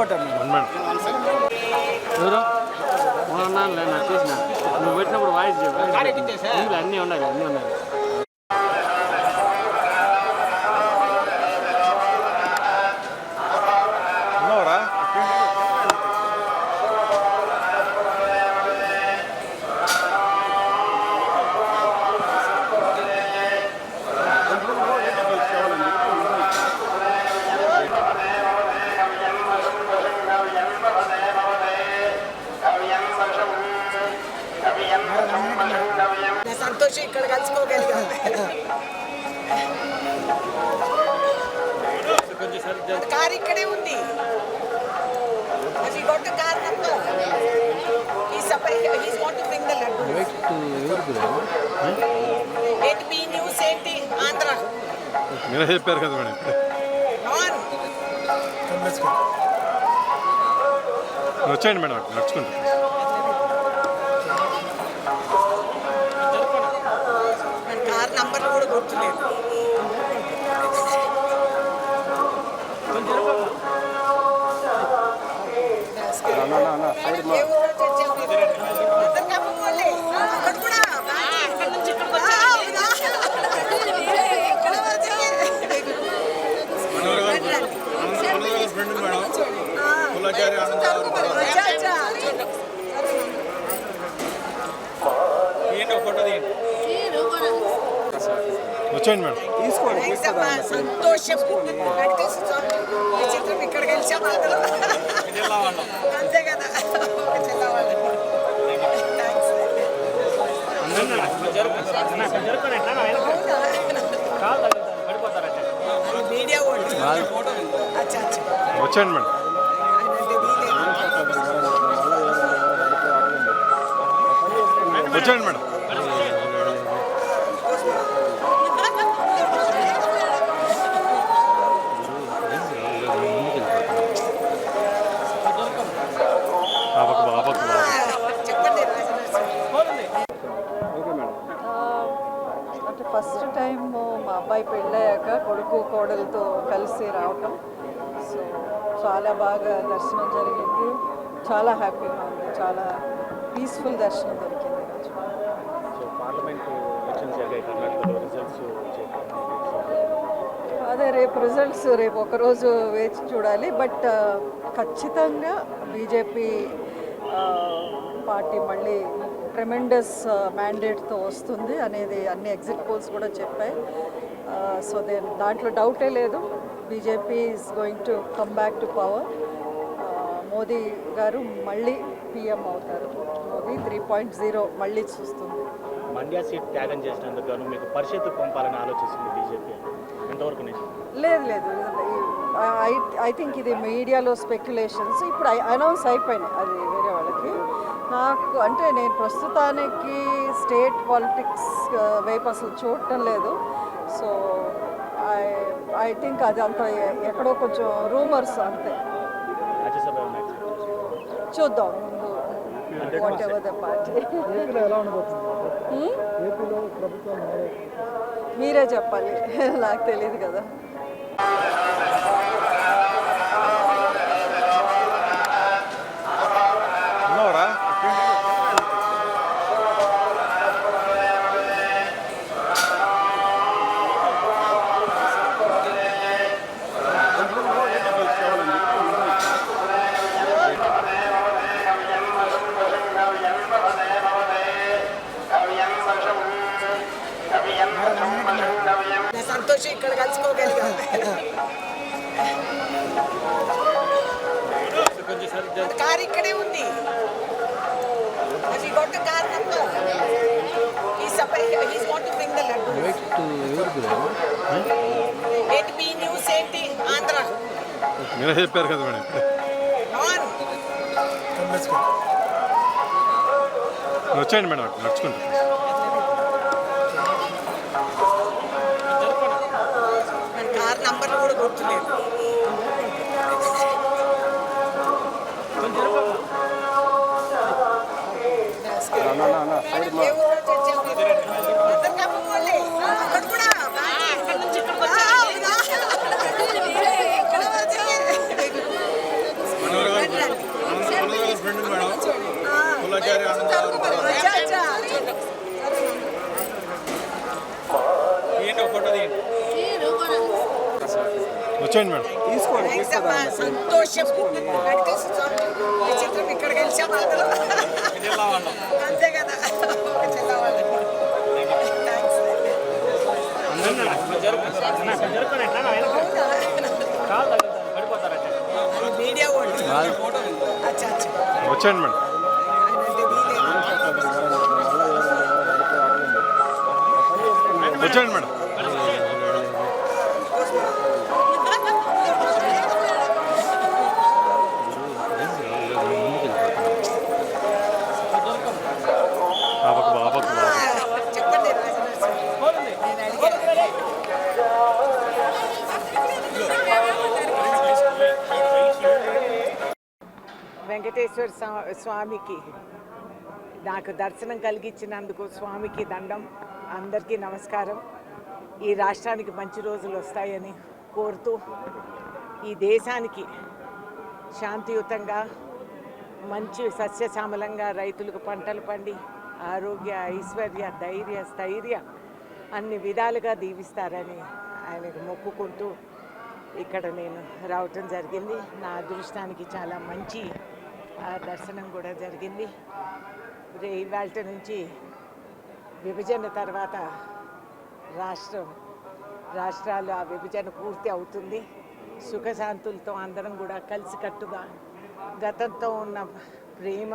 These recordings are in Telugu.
మేడం ఎవరు? ఉన్నాను నాకు చూసిన నువ్వు పెట్టినప్పుడు వాయిస్ చెప్పు. అన్నీ ఉన్నాయి అన్నీ ఉన్నాయి. సంతోషం ఇక్కడ కలుసుకోగలిగాను. కార్ ఇక్కడే ఉంది. అది గొట్ట కార్ నంబర్ ఈ సపై he's want to bring the laddu ఏంటి బి న్యూస్ ఏంటి? ఆంధ్ర. మీరే చెప్పారు కదా మేడం. వచ్చేయండి మేడం నడుచుకుంటూ. నంబర్లు వచ్చేయండి మేడం. సంతోషం. నడిపేసి స్వామి. ఈ చిత్రం ఇక్కడ గెలిచాం అందరం. అంతే కదా. మీడియా వాళ్ళు. వచ్చేయండి మేడం. వచ్చేయండి మేడం. అంటే ఫస్ట్ టైం మా అబ్బాయి పెళ్ళయ్యాక కొడుకు కోడలతో కలిసి రావటం. సో చాలా బాగా దర్శనం జరిగింది. చాలా హ్యాపీగా ఉంది. చాలా పీస్ఫుల్ దర్శనం దొరికింది అదే రేపు రిజల్ట్స్ రేపు ఒకరోజు వేచి చూడాలి. బట్ ఖచ్చితంగా బీజేపీ పార్టీ మళ్ళీ ట్రెమెండస్ మ్యాండేట్తో వస్తుంది అనేది అన్ని ఎగ్జిట్ పోల్స్ కూడా చెప్పాయి. సో దే దాంట్లో డౌటే లేదు. BJP is going to come back to power Modi garu మళ్ళీ పిఎం అవుతారు. మోదీ త్రీ పాయింట్ జీరో మళ్ళీ చూస్తుంది. మండ్యా సీట్ త్యాగం చేసినందుకు గాను మీకు పరిషత్ పంపాలని ఆలోచిస్తుంది బీజేపీ ఎంతవరకు లేదు లేదు. ఐ ఐ థింక్ ఇది మీడియాలో స్పెక్యులేషన్స్ ఇప్పుడు అనౌన్స్ అయిపోయినాయి. అది నాకు అంటే నేను ప్రస్తుతానికి స్టేట్ పాలిటిక్స్ వైపు అసలు చూడటం లేదు. సో ఐ ఐ థింక్ అది అంత ఎక్కడో కొంచెం రూమర్స్ అంతే. చూద్దాం ముందు వాట్ ఎవర్ ద పార్టీ మీరే చెప్పాలి. నాకు తెలియదు కదా. కార్ ఇక్కడే ఉంది. అది గొట్ట కార్ నంబర్ ఈ సపై he's want to bring the laddu ఏంటి బి న్యూస్ ఏంటి ఆంధ్ర మీరే చెప్పారు కదా మేడం. ఆన్ వచ్చేయండి మేడం అక్కడ నడుచుకుంటూ. మన కార్ నంబర్లు కూడా గుర్తులేదు. వచ్చేయండి మేడం. తీసుకోండి. సంతోషం. చిత్రం ఇక్కడ కలిసాం అందరం అంతే కదా ఒక జిల్లా వాళ్ళకి థ్యాంక్స్ అది మీడియా వాళ్ళు అచ్చా అచ్చా వచ్చేయండి మేడం అంటే మీడియా వచ్చేయండి మేడం వెంకటేశ్వర స్వామికి నాకు దర్శనం కలిగించినందుకు స్వామికి దండం అందరికీ నమస్కారం. ఈ రాష్ట్రానికి మంచి రోజులు వస్తాయని కోరుతూ ఈ దేశానికి శాంతియుతంగా మంచి సస్యశ్యామలంగా రైతులకు పంటలు పండి ఆరోగ్య ఐశ్వర్య ధైర్య స్థైర్య అన్ని విధాలుగా దీవిస్తారని ఆయనకు మొక్కుకుంటూ ఇక్కడ నేను రావటం జరిగింది. నా అదృష్టానికి చాలా మంచి దర్శనం కూడా జరిగింది. రే ఇవాళ నుంచి విభజన తర్వాత రాష్ట్రం రాష్ట్రాలు ఆ విభజన పూర్తి అవుతుంది. సుఖశాంతులతో అందరం కూడా కలిసికట్టుగా గతంతో ఉన్న ప్రేమ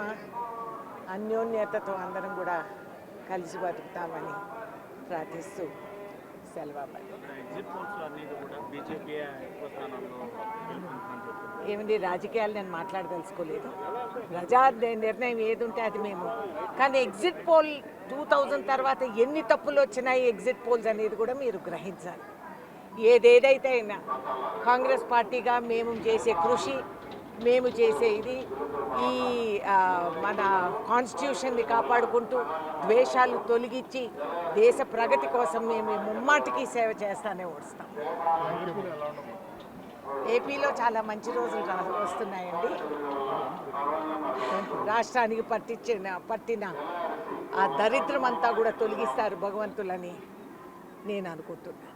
అన్యోన్యతతో అందరం కూడా కలిసి బతుకుతామని ప్రార్థిస్తూ సెలవు ఎగ్జిట్ పోల్స్ అన్నిటి కూడా బీజేపీ ఎక్కువ స్థానంలో గెలుపొందుతుందని చెప్తున్నారు. ఏమండి రాజకీయాలు నేను మాట్లాడదలుచుకోలేదు. ప్రజా నిర్ణయం ఏది ఉంటే అది మేము. కానీ ఎగ్జిట్ పోల్ టూ థౌజండ్ తర్వాత ఎన్ని తప్పులు వచ్చినాయి ఎగ్జిట్ పోల్స్ అనేది కూడా మీరు గ్రహించాలి. ఏదేదైతే అయినా కాంగ్రెస్ పార్టీగా మేము చేసే కృషి మేము చేసే ఇది. ఈ మన కాన్స్టిట్యూషన్ని కాపాడుకుంటూ ద్వేషాలు తొలగించి దేశ ప్రగతి కోసం మేము ముమ్మాటికి సేవ చేస్తానే వస్తాం ఏపీలో చాలా మంచి రోజులు వస్తున్నాయండి. రాష్ట్రానికి పట్టించిన పట్టిన ఆ దరిద్రం అంతా కూడా తొలగిస్తారు భగవంతులని నేను అనుకుంటున్నాను